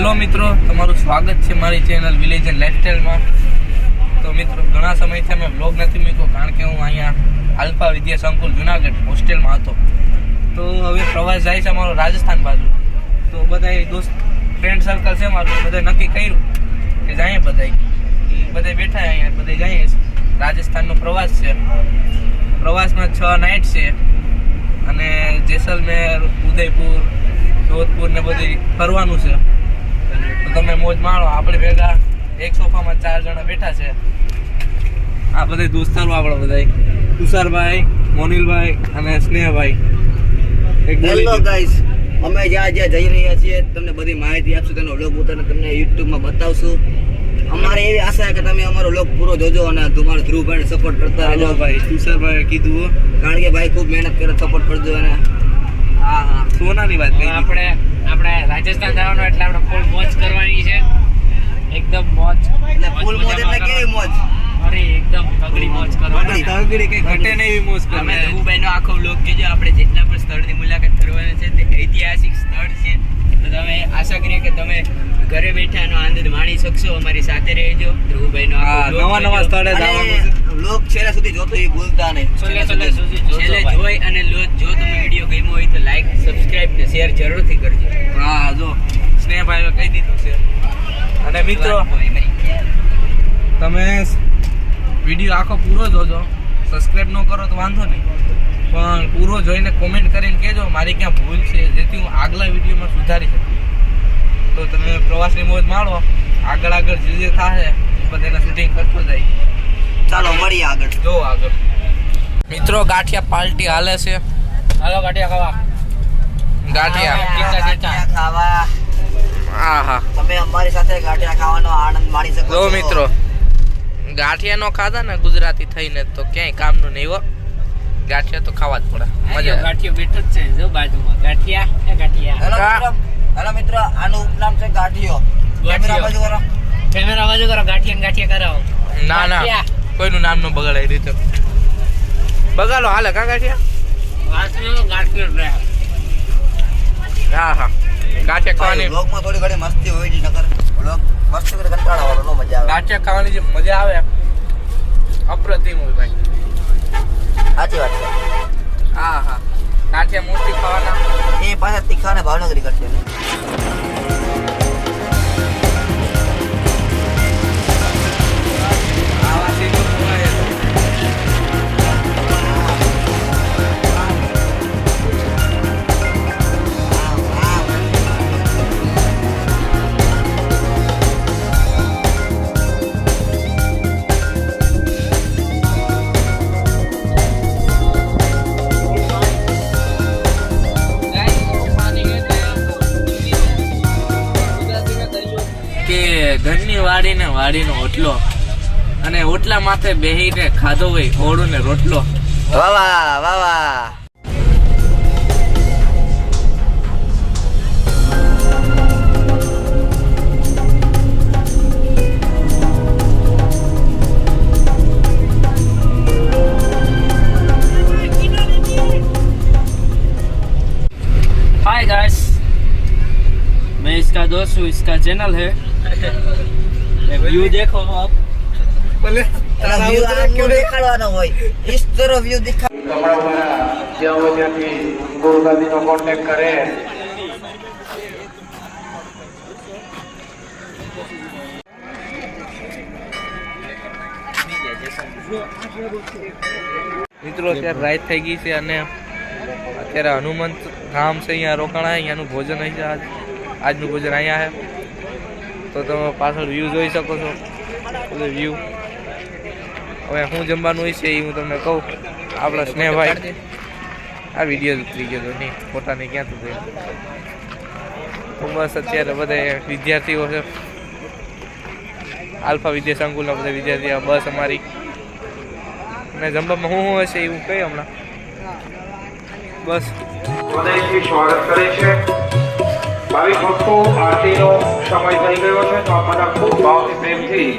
Hello મિત્રો, તમારું સ્વાગત છે મારી ચેનલ વિલેજ એન્ડ લાઇફસ્ટાઈલમાં તો મિત્રો, ઘણા સમયથી અમે બ્લોગ નથી મૂક્યો કારણ કે હું અહીંયા આલ્ફા વિદ્યા સંકુલ જુનાગઢ હોસ્ટેલમાં હતો. તો હવે પ્રવાસ જાય છે અમારો રાજસ્થાન બાજુ. તો બધા દોસ્ત ફ્રેન્ડ સર્કલ છે મારું બધા નક્કી કર્યું કે જાય બધા બધા બેઠા અહીંયા બધા જઈએ રાજસ્થાનનો પ્રવાસ છે. પ્રવાસમાં છ નાઇટ છે. અને જેસલમેર, ઉદયપુર, જોધપુર ને બધી ફરવાનું છે. તો તમે મોજ માણો. આપણે ભેગા એક સોફામાં ચાર જણા બેઠા છે. આ બધા દોસ્તારો આપણા બધા. તુષારભાઈ મોનિલભાઈ અને સ્નેહભાઈ. હેલો ગાઈસ અમે જ્યાં જ્યાં જઈ રહ્યા છીએ તમને બધી માહિતી આપશું તેનો વ્લોગ ઉતારીને તમને યુટ્યુબમાં બતાવશું. અમારે એવી આશા છે કે તમે અમારો વ્લોગ પૂરો જોજો અને તમારો ધ્રુવભાઈને સપોર્ટ કરતા રહેજો. ભાઈ. તુષારભાઈ કીધું કારણ કે ભાઈ ખૂબ મહેનત કરે સપોર્ટ કરજો અને હા હા. સોનાની વાત કરી આપણે આપણે રાજસ્થાન જવાનું એટલે આપણે ફૂલ મોજ કરવાની છે. એકદમ મોજ. એટલે ફૂલ મોજ એટલે કેવી મોજ? અરે એકદમ તગડી મોજ કરવાની. તગડી કઈ ઘટે નહીં એવી મોજ અમે કરવાની. ધુબાઈનો આખો બ્લોગ કેજો આપણે જેટલા પણ સ્થળની મુલાકાત કરવાના છે તે ઐતિહાસિક સ્થળ છે. તમે આશા કરીએ કે તમે ઘરે બેઠા એનો આનંદ માણી શકશો. અમારી સાથે રહેજો. ધ્રુવભાઈનો હા નવા નવા. સ્થળે જવાનું લોક છેલ્લા સુધી જોતો એ ભૂલતા નહીં. છેલ્લે છેલ્લે સુધી છેલ્લે જોઈ અને લો- જો તમે વીડિયો ગમ્યો હોય તો લાઈક સબસ્ક્રાઇબ ને શેર જરૂરથી કરજો. હા જો. સ્નેહભાઈ કહી દીધું છે. અને મિત્રો તમે વીડિયો આખો પૂરો જોજો. સબસ્ક્રાઇબ ન કરો તો વાંધો નહીં. પણ પૂરો જોઈને કોમેન્ટ કરીને કહેજો. મારી ક્યાં ભૂલ છે જેથી હું આગલા વિડીયોમાં સુધારી શકું. તો તમે પ્રવાસની મોજ માણો. આગળ આગળ જે જે થશે બધાના શૂટિંગ કરતો જાય. ચાલો મળીએ આગળ. જો આગળ. મિત્રો ગાંઠિયા પાર્ટી હાલે છે. હાલો ગાંઠિયા ખાવા. ગાંઠિયા. ખાવા. હા હા. તમે અમારી સાથે ગાંઠિયા ખાવાનો આનંદ માણી શકો જો મિત્રો ગાંઠિયા નો ખાધા ને ગુજરાતી થઈને તો ક્યાંય કામનું નહીં હો. ગાંઠિયા તો ખાવા જ પડે. મજા ગાંઠિયા. બેઠો જ છે જો બાજુમાં. ગાંઠિયા ગાંઠિયા. હેલો મિત્રો આનું ઉપનામ છે ગાંઠિયો. કેમેરા બાજુ કરો. કેમેરા બાજુ કરો ગાંઠિયા ગાંઠિયા કરાવો. ના ના. કોઈનું નામ ન બગાડે એ રીતે. બગાડો હાલે કા ગાંઠિયા? ગાંઠિયો. હા હા. ગાંઠિયા ખાવાની. વ્લોગમાં થોડી ઘણી મસ્તી હોય છે નકર વ્લોગ મસ્તી કરી કંટાળા વાળો નો મજા આવે. ગાંઠિયા ખાવાની જે મજા આવે અપ્રતિમ હોય ભાઈ. સાચી વાત છે. હા હા. ગાંઠિયા મૂર્તિ ખાવાના એ પાછા તીખા ને ભાવનગરી કરશે. કે ઘરની વાડીને વાડીનો ઓટલો અને ઓટલા માથે બેહીને ખાધો હોય ઓળું ને રોટલો વાહ વાહ વાહ વાહ हाय गाइस मैं इसका दोस्त हूँ इसका चैनल है વ્યૂ દેખો આપ. ભલે તારા વ્યૂ આમ દેખાડવાનો હોય ઇસ તરફ વ્યૂ દેખા કપડાવાળા જ્યાં હોય. ત્યાંથી ગોરગાદીનો કોન્ટેક્ટ કરે મિત્રો અત્યારે રાત થઈ ગઈ છે અને અત્યારે હનુમંત ધામ છે અહીંયા રોકાણા અહીંયાનું ભોજન અહીંયા આજનું ભોજન અહીંયા છે. તો તમે પાછળ વ્યૂ જોઈ શકો છો. બધું વ્યૂ હવે શું જમવાનું હોય છે એ હું તમને કહું. આપણા સ્નેહભાઈ. આ વીડિયો ઉતરી ગયો હતો નહીં. પોતાને ક્યાં તો તો બસ અત્યારે બધા વિદ્યાર્થીઓ છે. આલ્ફા વિદ્યા સંકુલના બધા વિદ્યાર્થીઓ બસ અમારી. અને જમવામાં શું શું હશે એવું હું હમણાં. બસ. સ્વાગત કરે છે. ભાવિક ભક્તો, આરતીનો સમય થઈ ગયો છે તો આપણા ખૂબ ભાવથી પ્રેમથી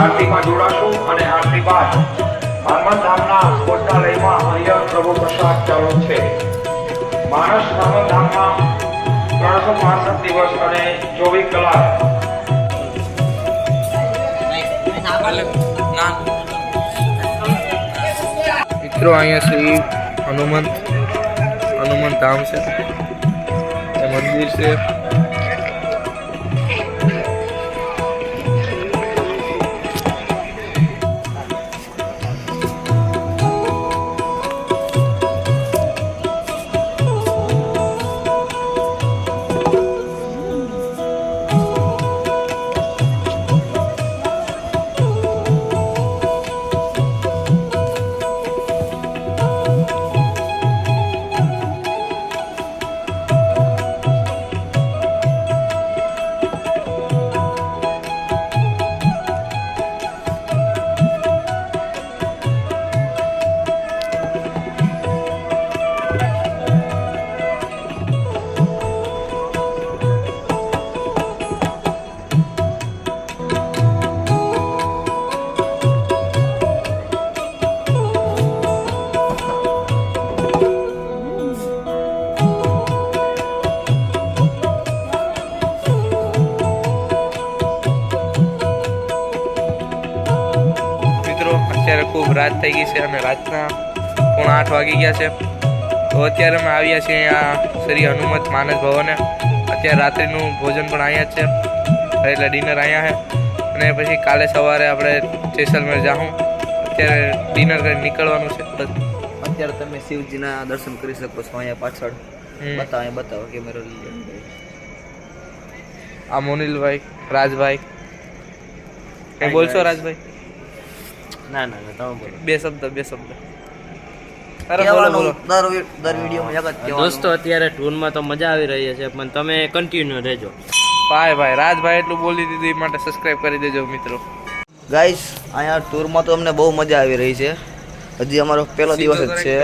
આરતીમાં જોડાશું અને આરતી બાદ હનુમાન ધામના ભોજનાલયમાં અહીંયા પ્રભુ પ્રસાદ ચાલુ છે. માણસ હનુમાન ધામમાં ત્રણસો પાસઠ દિવસ અને ચોવીસ કલાક. મિત્રો, અહીંયા શ્રી હનુમંત હનુમંત ધામ છે. એ મંદિર છે અત્યારે ખૂબ રાત થઈ ગઈ છે અને રાતના પોણા આઠ વાગી ગયા છે. તો અત્યારે અમે આવ્યા છીએ અહીંયા શ્રી હનુમત માનસ ભવને. અત્યારે રાત્રિનું ભોજન પણ અહીંયા છે. એટલે ડિનર અહીંયા છે. અને પછી કાલે સવારે આપણે જેસલમેર જાઉં અત્યારે ડિનર કરી નીકળવાનું છે. અત્યારે તમે શિવજીના દર્શન કરી શકો છો અહીંયા પાછળ. બતાવો અહીંયા બતાવો કેમેરો લઈ આ મોનિલભાઈ રાજભાઈ. બોલશો રાજભાઈ? ના ના ના તમે બોલો. બે શબ્દ બે શબ્દ. અરે બોલો બોલો. દર દર વિડીયોમાં એક જ કહેવાનું. દોસ્તો અત્યારે ટૂરમાં તો મજા આવી રહી છે પણ તમે કન્ટિન્યુ રહેજો. ભાઈ ભાઈ રાજભાઈ એટલું બોલી દીધું એ માટે સબસ્ક્રાઇબ કરી દેજો મિત્રો. ગાઈસ અહીંયા ટૂરમાં તો અમને બહુ મજા આવી રહી છે. હજી અમારો પહેલો દિવસ જ છે.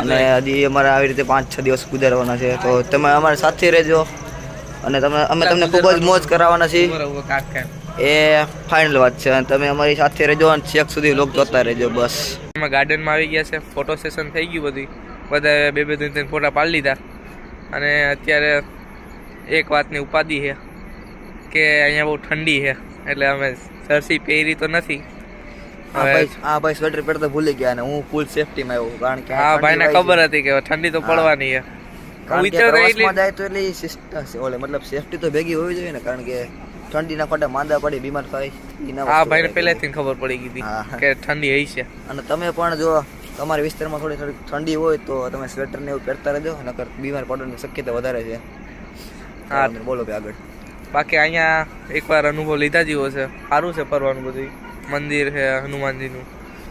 અને હજી અમારે આવી રીતે પાંચ છ દિવસ ગુજારવાના છે. તો તમે અમારી સાથે રહેજો. અને તમે અમે તમને ખૂબ જ મોજ કરાવવાના છીએ. એ ફાઇનલ વાત છે. અને તમે અમારી સાથે રહેજો અને છેક સુધી લોક જોતા રહેજો બસ. અમે ગાર્ડનમાં આવી ગયા છે. ફોટો સેશન થઈ ગયું બધી બધા બે બે ત્રણ ત્રણ ફોટા પાડી લીધા. અને અત્યારે એક વાતની ઉપાધિ છે કે અહીંયા બહુ ઠંડી છે. એટલે અમે જર્સી પહેરી તો નથી. આ ભાઈ સ્વેટર પહેરતા ભૂલી ગયા અને હું ફૂલ સેફટીમાં આવ્યો કારણ કે હા ભાઈ ભાઈને ખબર હતી કે ઠંડી તો પડવાની છે. જાય તો એટલી સિસ્ટમ ઓલે મતલબ સેફટી તો ભેગી હોવી જોઈએ ને કારણ કે ઠંડીના ખોટા માંદા પડી બીમાર થાય હા ભાઈને પહેલેથી ખબર પડી ગઈ હતી કે ઠંડી હઈ છે. અને તમે પણ જો તમારા વિસ્તારમાં થોડી થોડી ઠંડી હોય તો તમે સ્વેટર ને એવું પહેરતા રહેજો નકર બીમાર પડવાની શક્યતા વધારે છે. હા. બોલો ભાઈ આગળ. બાકી અહીંયા એકવાર અનુભવ લીધા જેવો છે. સારું છે ફરવાનું બધું મંદિર છે હનુમાનજીનું.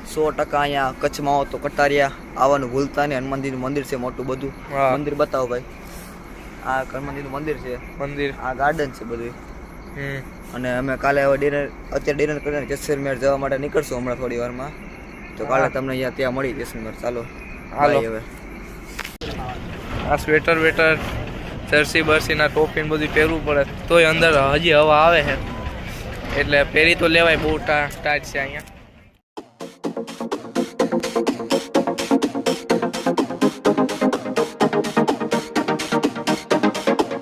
સો ટકા અહીંયા કચ્છમાં આવો તો કટારિયા આવવાનું ભૂલતા નહીં. હનુમાનજીનું મંદિર છે મોટું બધું. મંદિર બતાવો ભાઈ. આ હનુમાનજીનું મંદિર છે. મંદિર. આ ગાર્ડન છે બધું અને અમે કાલે હવે ડિનર અત્યારે ડિનર કરીને જેસલમેર જવા માટે નીકળશું હમણાં થોડી વારમાં. તો કાલે તમને અહીંયા ત્યાં મળી જેસલમેર. ચાલો હાલો. હવે. આ સ્વેટર વેટર જર્સી બર્સીના ટોપી ને બધું પહેરવું પડે. તોય અંદર હજી હવા આવે છે. એટલે પહેરી તો લેવાય બહુ ટા ટાઈટ છે અહીંયા.